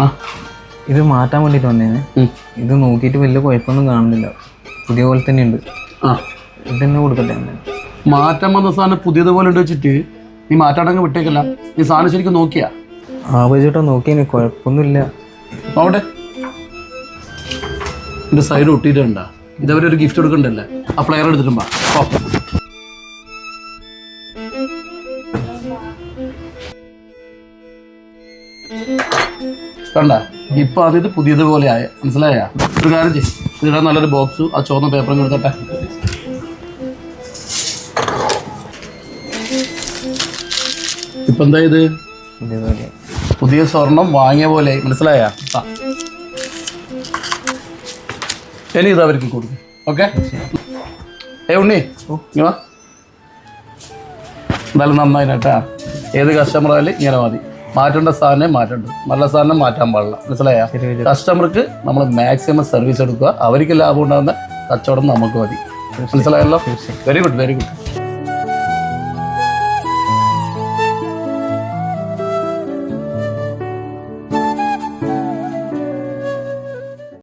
ആ. ഇത് മാറ്റാൻ വേണ്ടിയിട്ട് വന്നേനെ. ഉം. ഇത് നോക്കിയിട്ട് വലിയ കുഴപ്പമൊന്നും കാണുന്നില്ല. പുതിയ പോലെ തന്നെ ഉണ്ട് ആ. ഇത് തന്നെ കൊടുക്കട്ടെ എന്നെ. മാറ്റം വന്ന സാധനം പുതിയതുപോലെ ഉണ്ട് വെച്ചിട്ട് നീ മാറ്റാടങ്ങ് വിട്ടേക്കല്ല. നീ സാധനം ശരിക്കും നോക്കിയാ? ആ ബൈജേട്ടാ നോക്കിയേനെ. കുഴപ്പമൊന്നുമില്ല. അവിടെ എന്റെ സൈഡ് ഒട്ടിയിട്ടുണ്ടാ ഇതവരെ ഒരു ഗിഫ്റ്റ് കൊടുക്കണ്ടല്ലേ? ആ പ്ലെയർ എടുത്തിട്ടുമ്പാ ഓ കണ്ട ഇപ്പൊ അതിത് പുതിയതുപോലെ ആയ മനസ്സിലായ? ഒരു കാര്യം ചെയ്യും. ഇതിടാൻ നല്ലൊരു ബോക്സ് ആ ചുവന്ന പേപ്പറും കൊടുത്തട്ടെ ഇപ്പൊ എന്താ ഇത്? പുതിയ സ്വർണം വാങ്ങിയ പോലെ മനസ്സിലായ? ഇനി ഇത് അവർക്ക് കൊടുക്കും. ഓക്കെ? ഏ ഉണ്ണി വാ. എന്തായാലും നന്നായി കേട്ടാ. ഏത് കസ്റ്റമർ ആയാലും ഇങ്ങനെ മതി. മാറ്റേണ്ട സാധനം മാറ്റേണ്ടത് നല്ല സാധനം മാറ്റാൻ പാടില്ല. മനസ്സിലായ? കസ്റ്റമർക്ക് നമ്മൾ മാക്സിമം സർവീസ് എടുക്കുക. അവർക്ക് ലാഭം ഉണ്ടാകുന്ന കച്ചവടം നമുക്ക് മതി. മനസ്സിലായല്ലോ? Very good very good